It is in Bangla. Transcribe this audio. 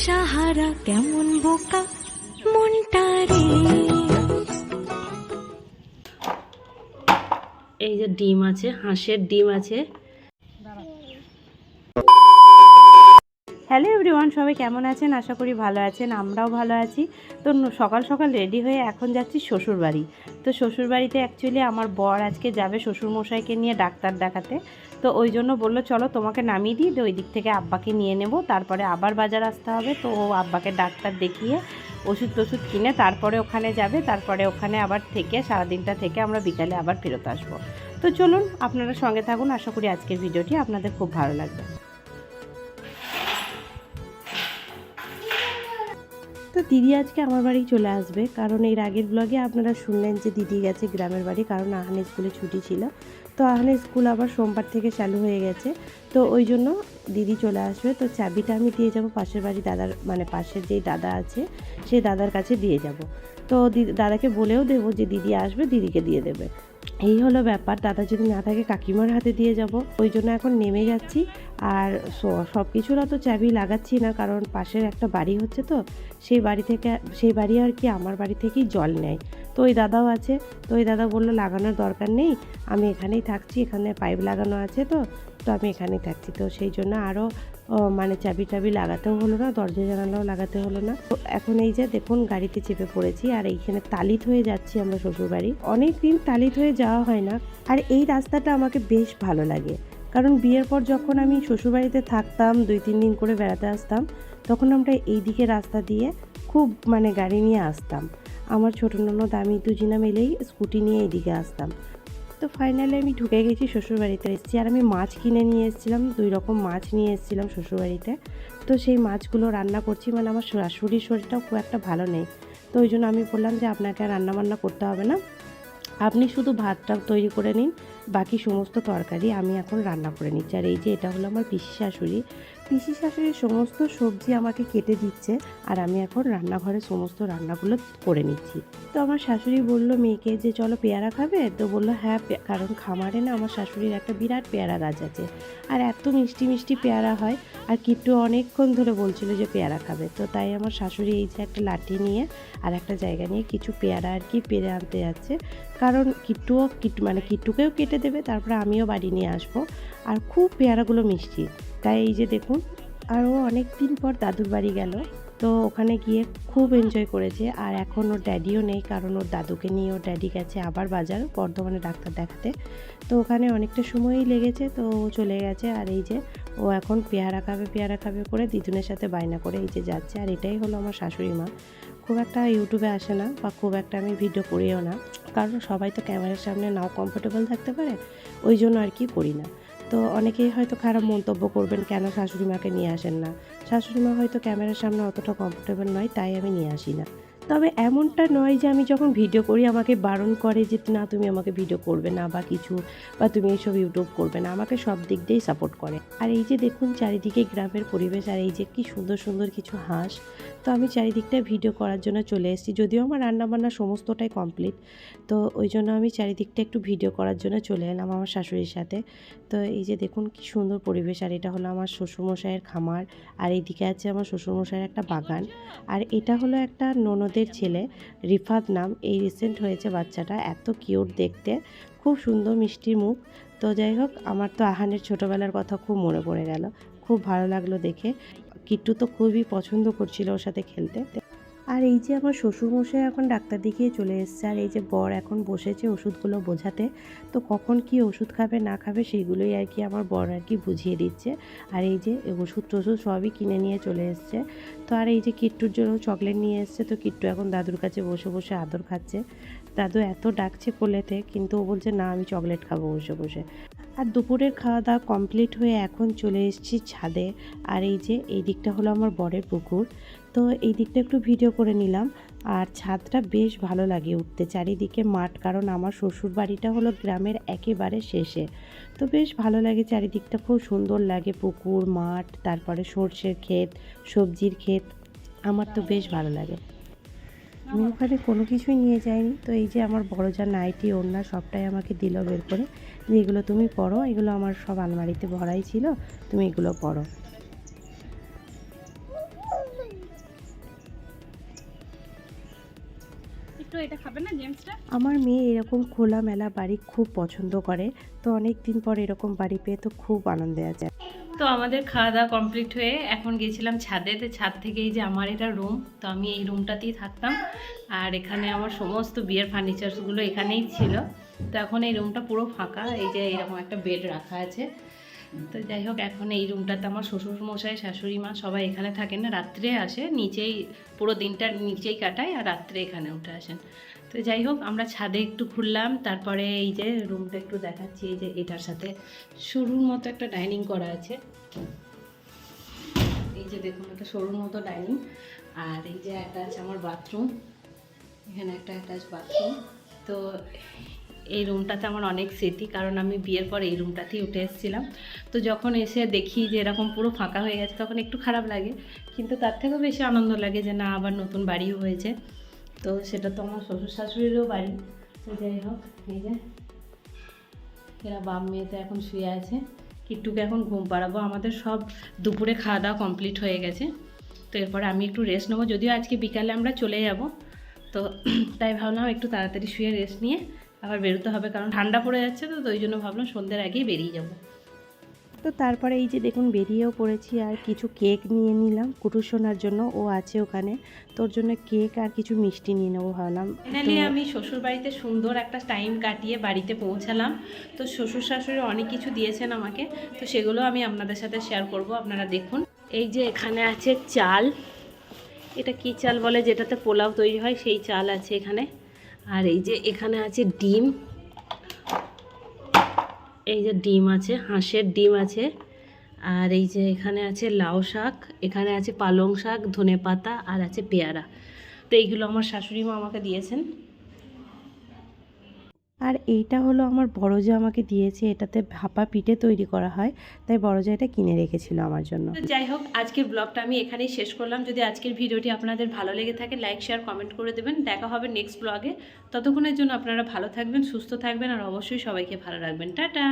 দিশাহারা কেমন বোকা? মনটা রে। এই যে ডিম আছে হাঁসের ডিম আছে। হ্যালো এভরিওয়ান, সবাই কেমন আছেন? আশা করি ভালো আছেন, আমরাও ভালো আছি। তো সকাল সকাল রেডি হয়ে এখন যাচ্ছি শ্বশুরবাড়ি। তো শ্বশুরবাড়িতে অ্যাকচুয়ালি আমার বর আজকে যাবে শ্বশুরমশাইকে নিয়ে ডাক্তার দেখাতে। তো ওই জন্য বলল, চলো তোমাকে নামিয়ে দিই, তো ওই দিক থেকে আব্বাকে নিয়ে নেব। তারপরে আবার বাজার আসতে হবে। তো ও আব্বাকে ডাক্তার দেখিয়ে ওষুধ টষুধ কিনে তারপরে ওখানে যাবে। তারপরে ওখানে আবার থেকে, সারাদিনটা থেকে আমরা বিকালে আবার ফেরত আসব। তো চলুন, আপনারা সঙ্গে থাকুন। আশা করি আজকের ভিডিওটি আপনাদের খুব ভালো লাগবে। তো দিদি আজকে আমার বাড়ি চলে আসবে। কারণ এর আগের ব্লগে আপনারা শুনলেন যে দিদি গেছে গ্রামের বাড়ি, কারণ আহানের স্কুলে ছুটি ছিল। তো আহানের স্কুল আবার সোমবার থেকে চালু হয়ে গেছে। তো ওই জন্য দিদি চলে আসবে। তো চাবিটা আমি দিয়ে যাব পাশের বাড়ি দাদার মানে পাশের যেই দাদা আছে, সেই দাদার কাছে দিয়ে যাব। তো দিদি দাদাকে বলেও দেবো যে দিদি আসবে, দিদিকে দিয়ে দেবে। এই হলো ব্যাপার। দাদা যদি না থাকে কাকিমার হাতে দিয়ে যাব। ওই জন্য এখন নেমে যাচ্ছি। আর সব কিছুর অত চাবি লাগাচ্ছি না কারণ পাশের একটা বাড়ি হচ্ছে তো। সেই বাড়ি থেকে, সেই বাড়ি আর কি আমার বাড়ি থেকেই জল নেয়। তো ওই দাদাও আছে। তো ওই দাদা বলল, লাগানোর দরকার নেই। আমি এখানেই থাকছি, এখানে পাইপ লাগানো আছে তো তো আমি এখানেই থাকছি। তো সেই জন্য আরও মানে চাবি টাবি লাগাতেও হলো না, দরজা জানালাও লাগাতে হলো না। তো এখন এই যে দেখুন, গাড়িতে চেপে পড়েছি আর এইখানে তালিত হয়ে যাচ্ছি আমরা শ্বশুরবাড়ি। অনেক দিন তালিত হয়ে যাওয়া হয় না আর এই রাস্তাটা আমাকে বেশ ভালো লাগে। কারণ বিয়ের পর যখন আমি শ্বশুরবাড়িতে থাকতাম, দুই তিন দিন করে বেড়াতে আসতাম, তখন আমরা এই দিকে রাস্তা দিয়ে খুব মানে গাড়ি নিয়ে আসতাম। আমার ছোটো ননদ, আমি দুজিনা মিলেই স্কুটি নিয়ে এদিকে আসতাম। তো ফাইনালি আমি ঢুকে গেছি শ্বশুরবাড়িতে এসেছি। আর আমি মাছ কিনে নিয়ে এসেছিলাম, দুই রকম মাছ নিয়ে এসেছিলাম শ্বশুরবাড়িতে। তো সেই মাছগুলো রান্না করছি মানে আমার শাশুড়ির শরীরটাও খুব একটা ভালো নেই। তো ওই জন্য আমি বললাম যে আপনাকে রান্না বান্না করতে হবে না। আপনি শুধু ভাতটা তৈরি করে নিন, বাকি সমস্ত তরকারি আমি এখন রান্না করে নিচ্ছি। আর এই যে এটা হলো আমার পিসি শাশুড়ি পিসি শাশুড়ির সমস্ত সবজি আমাকে কেটে দিচ্ছে আর আমি এখন রান্নাঘরে সমস্ত রান্নাগুলো করে নিচ্ছি। তো আমার শাশুড়ি বলল, মেয়েকে যে চলো পেয়ারা খাবে? তো বলল হ্যাঁ কারণ খামারে না আমার শাশুড়ির একটা বিরাট পেয়ারা গাছ আছে। আর এত মিষ্টি মিষ্টি পেয়ারা হয় আর কিট্টু অনেকক্ষণ ধরে বলছিল যে পেয়ারা খাবে। তো তাই আমার শাশুড়ি এই যে একটা লাঠি নিয়ে আর একটা জায়গা নিয়ে কিছু পেয়ারা আর কি পেরে আনতে যাচ্ছে। কারণ কিট্টুও কিট্টু মানে কিট্টুকেও কেটে দেবে, তারপরে আমিও বাড়ি নিয়ে আসব। আর খুব পেয়ারাগুলো মিষ্টি। তাই এই যে দেখুন, আরও অনেক দিন পর দাদুর বাড়ি গেল। তো ওখানে গিয়ে খুব এনজয় করেছে। আর এখন ওর ড্যাডিও নেই, কারণ ওর দাদুকে নিয়ে ওর ড্যাডি গেছে আবার বাজার, বর্ধমানে ডাক্তার দেখাতে। তো ওখানে অনেকটা সময়ই লেগেছে, তো ও চলে গেছে। আর এই যে ও এখন পেয়ারা খাবে পেয়ারা খাবে করে দিদুনের সাথে বায়না করে এই যে যাচ্ছে। আর এটাই হলো আমার শাশুড়ি মা। খুব একটা ইউটিউবে আসে না বা খুব একটা আমি ভিডিও করিও না। কারণ সবাই তো ক্যামেরার সামনে নাও কমফোর্টেবল থাকতে পারে, ওই জন্য আর কি করি না। তো অনেকেই হয়তো খারাপ মন্তব্য করবেন, কেন শাশুড়ি মাকে নিয়ে আসেন না? শাশুড়ি মা হয়তো ক্যামেরার সামনে অতটা কমফোর্টেবল নয়, তাই আমি নিয়ে আসি না। তবে এমনটা নয় যে আমি যখন ভিডিও করি আমাকে বারণ করে যে না, তুমি আমাকে ভিডিও করবে না বা কিছু বা তুমি এইসব ইউটিউব করবে না। আমাকে সব দিক দিয়েই সাপোর্ট করে। আর এই যে দেখুন চারিদিকে গ্রামের পরিবেশ আর এই যে কি সুন্দর সুন্দর কিছু হাঁস, তো আমি চারিদিকটা ভিডিও করার জন্য চলে এসেছি। যদিও আমার রান্নাবান্না সমস্তটাই কমপ্লিট তো ওই জন্য আমি চারিদিকটা একটু ভিডিও করার জন্য চলে এলাম আমার শাশুড়ির সাথে। তো এই যে দেখুন কি সুন্দর পরিবেশ, আর এটা হলো আমার শ্বশুরমশাইয়ের খামার, আর এইদিকে আছে আমার শ্বশুরমশাইয়ের একটা বাগান। আর এটা হলো একটা ননদের ছেলে রিফাত নাম, এই রিসেন্ট হয়েছে বাচ্চাটা, এত কিউট দেখতে, খুব সুন্দর মিষ্টি মুখ। তো যাই হোক, আমার তো আহানের ছোটোবেলার কথা খুব মনে পড়ে গেল, খুব ভালো লাগল দেখে। কিট্টু তো খুবই পছন্দ করছিল ওর সাথে খেলতে। আর এই যে আমার শ্বশুরমশাই এখন ডাক্তার দেখিয়ে চলে এসছে, আর এই যে বর এখন বসেছে ওষুধগুলো বোঝাতে, তো কখন কি ওষুধ খাবে না খাবে সেইগুলোই আর কি আমার বর আর কি বুঝিয়ে দিচ্ছে। আর এই যে ওষুধ টষুধ সবই কিনে নিয়ে চলে এসছে। তো আর এই যে কিট্টুর জন্য চকলেট নিয়ে এসছে, তো কিট্টু এখন দাদুর কাছে বসে বসে আদর খাচ্ছে। দাদু এত ডাকছে কোলেতে, কিন্তু ও বলছে, না, আমি চকলেট খাব বসে বসে। আর দুপুরের খাওয়া দাওয়া কমপ্লিট হয়ে এখন চলে এসেছি ছাদে। আর এই যে, এই দিকটা হলো আমার বরের পুকুর। তো এই দিকটা একটু ভিডিও করে নিলাম। আর ছাদটা বেশ ভালো লাগে উঠতে। চারিদিকে মাঠ, কারণ আমার শ্বশুর বাড়িটা হলো গ্রামের একেবারে শেষে। তো বেশ ভালো লাগে চারিদিকটা, খুব সুন্দর লাগে পুকুর, মাঠ, তারপরে সর্ষের ক্ষেত, সবজির ক্ষেত, আমার তো বেশ ভালো লাগে। আমি ওখানে কোনো কিছুই নিয়ে যাইনি। তো এই যে আমার বড় যা নাইটি, ওড়না, সবটাই আমাকে দিল বের করে। যে এগুলো তুমি পড়ো এগুলো আমার সব আলমারিতে ভরাই ছিল, তুমি এগুলো পড়ো এটা খাবে না জেমসটা? আমার মেয়ে এরকম খোলামেলা বাড়ি খুব পছন্দ করে তো অনেক দিন পর এরকম বাড়ি পেয়ে তো খুব আনন্দে আছে। তো আমাদের খাওয়া দাওয়া কমপ্লিট হয়ে এখন গেছিলাম ছাদে তো ছাদ থেকে এই যে আমার এটা রুম তো আমি এই রুমটাতেই থাকতাম। আর এখানে আমার সমস্ত বিয়ের ফার্নিচারসগুলো এখানেই ছিল। তো এখন এই রুমটা পুরো ফাঁকা এই যে এরকম একটা বেড রাখা আছে। তো যাই হোক, এখন এই রুমটাতে আমার শ্বশুর মশাই শাশুড়ি মা সবাই এখানে থাকেন না, রাত্রে আসে, নিচেই পুরো দিনটা নিচেই কাটায় আর রাত্রে এখানে উঠে আসেন। তো যাই হোক, আমরা ছাদে একটু ঘুরলাম, তারপরে এই যে রুমটা একটু দেখাচ্ছি, এই যে এটার সাথে সরুর মতো একটা ডাইনিং করা আছে। এই যে দেখুন একটা সরুর মতো ডাইনিং, আর এই যে আছে আমার বাথরুম, এখানে একটা অ্যাটাচ বাথরুম। তো এই রুমটাতে আমার অনেক স্মৃতি, কারণ আমি বিয়ের পর এই রুমটাতেই উঠে এসেছিলাম। তো যখন এসে দেখি যে এরকম পুরো ফাঁকা হয়ে গেছে, তখন একটু খারাপ লাগে। কিন্তু তার থেকেও বেশি আনন্দ লাগে যে না, আবার নতুন বাড়িও হয়েছে। তো সেটা তো আমার শ্বশুর শাশুড়িরও বাড়ি। তো যাই হোক, এই যে এরা বাপ মেয়েতে এখন শুয়ে আছে। কিট্টুকে এখন ঘুম পাড়াবো। আমাদের সব দুপুরে খাওয়া দাওয়া কমপ্লিট হয়ে গেছে। তো এরপরে আমি একটু রেস্ট নেব। যদিও আজকে বিকালে আমরা চলে যাব। তো তাই ভাবলাম একটু তাড়াতাড়ি শুয়ে রেস্ট নিয়ে আবার বেরোতে হবে কারণ ঠান্ডা পড়ে যাচ্ছে তো তো ওই জন্য ভাবলাম সন্ধ্যের আগেই বেরিয়ে যাব। তো তারপরে এই যে দেখুন বেরিয়েও পড়েছি আর কিছু কেক নিয়ে নিলাম কুটুসোনার জন্য ও আছে ওখানে। তোর জন্য কেক আর কিছু মিষ্টি নিয়ে নেব ভাবলাম। ফাইনালি আমি শ্বশুর বাড়িতে সুন্দর একটা টাইম কাটিয়ে বাড়িতে পৌঁছালাম। তো শ্বশুর শাশুড়ি অনেক কিছু দিয়েছেন আমাকে তো সেগুলো আমি আপনাদের সাথে শেয়ার করব আপনারা দেখুন। এই যে এখানে আছে চাল এটা কি চাল বলে? যেটাতে পোলাও তৈরি হয়, সেই চাল আছে এখানে। আর এই যে এখানে আছে ডিম। এই যে ডিম আছে, হাঁসের ডিম আছে। আর এই যে এখানে আছে লাউ শাক, এখানে আছে পালং শাক ধনে পাতা আর আছে পেয়ারা। তো এইগুলো আমার শাশুড়ি মা আমাকে দিয়েছেন। আর এইটা হলো আমার বড় আমাকে দিয়েছে, এটাতে ভাপা পিঠে তৈরি করা হয়, তাই বড় এটা কিনে রেখেছিল আমার জন্য। যাই হোক, আজকের ব্লগটা আমি এখানেই শেষ করলাম। যদি আজকের ভিডিওটি আপনাদের ভালো লেগে থাকে লাইক শেয়ার কমেন্ট করে দেবেন। দেখা হবে নেক্সট ব্লগে ততক্ষণের জন্য আপনারা ভালো থাকবেন, সুস্থ থাকবেন, আর অবশ্যই সবাইকে ভালো রাখবেন। টাটা!